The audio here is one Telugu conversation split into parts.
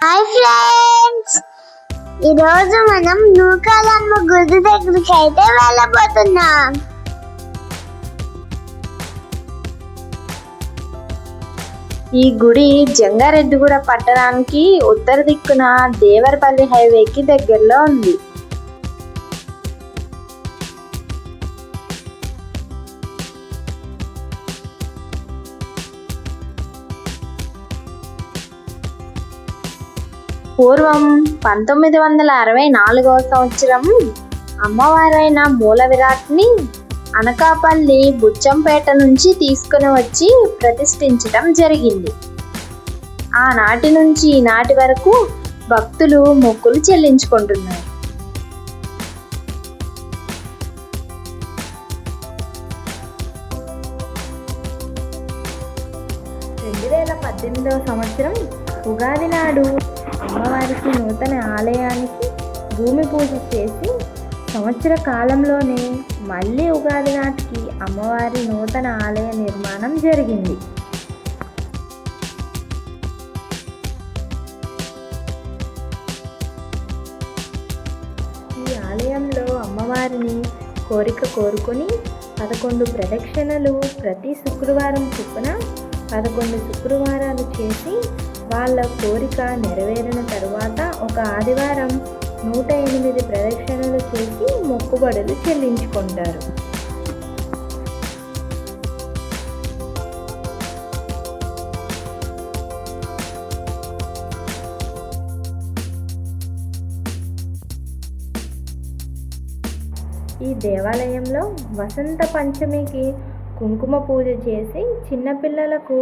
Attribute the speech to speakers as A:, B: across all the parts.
A: హాయ్ ఫ్రెండ్స్ ఈరోజు మనం నూకాలమ్మ గుడి దగ్గరికి అయితే వెళ్ళబోతున్నాం.
B: ఈ గుడి జంగారెడ్డిగూడ పట్టణానికి ఉత్తర దిక్కున దేవరపల్లి హైవేకి దగ్గరలో ఉంది. పూర్వం పంతొమ్మిది వందల అరవై నాలుగవ సంవత్సరం అమ్మవారైన మూల విరాట్ని అనకాపల్లి బుచ్చంపేట నుంచి తీసుకుని వచ్చి ప్రతిష్ఠించడం జరిగింది. ఆనాటి నుంచి ఈనాటి వరకు భక్తులు మొక్కులు చెల్లించుకుంటున్నారు. రెండు వేల పద్దెనిమిదవ సంవత్సరం ఉగాది నాడు వారికి నూతన ఆలయానికి భూమి పూజ చేసి సంవత్సర కాలంలోనే మళ్ళీ ఉగాది నాటికి అమ్మవారి నూతన ఆలయ నిర్మాణం జరిగింది. ఈ ఆలయంలో అమ్మవారిని కోరిక కోరుకొని పదకొండు ప్రదక్షిణలు ప్రతి శుక్రవారం చొప్పున పదకొండు శుక్రవారాలు చేసి వాళ్ళ కోరిక నెరవేరిన తరువాత ఒక ఆదివారం నూట ఎనిమిది ప్రదక్షిణలు చేసి మొక్కుబడులు చెల్లించుకుంటారు. ఈ దేవాలయంలో వసంత పంచమికి కుంకుమ పూజ చేసి చిన్నపిల్లలకు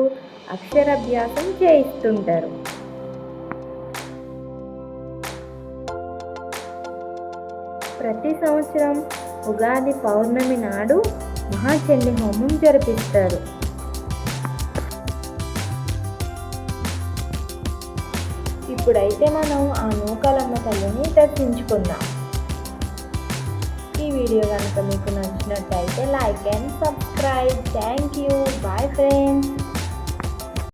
B: అక్షరాభ్యాసం చేయిస్తుంటారు. ప్రతి సంవత్సరం ఉగాది పౌర్ణమి నాడు మహాచండి హోమం జరిపిస్తారు. ఇప్పుడైతే మనం ఆ నూకాలమ్మ తల్లిని దర్శించుకుందాం. వీడియో కనుక మీకు నచ్చినట్టయితే like and subscribe. Thank you. Bye friends.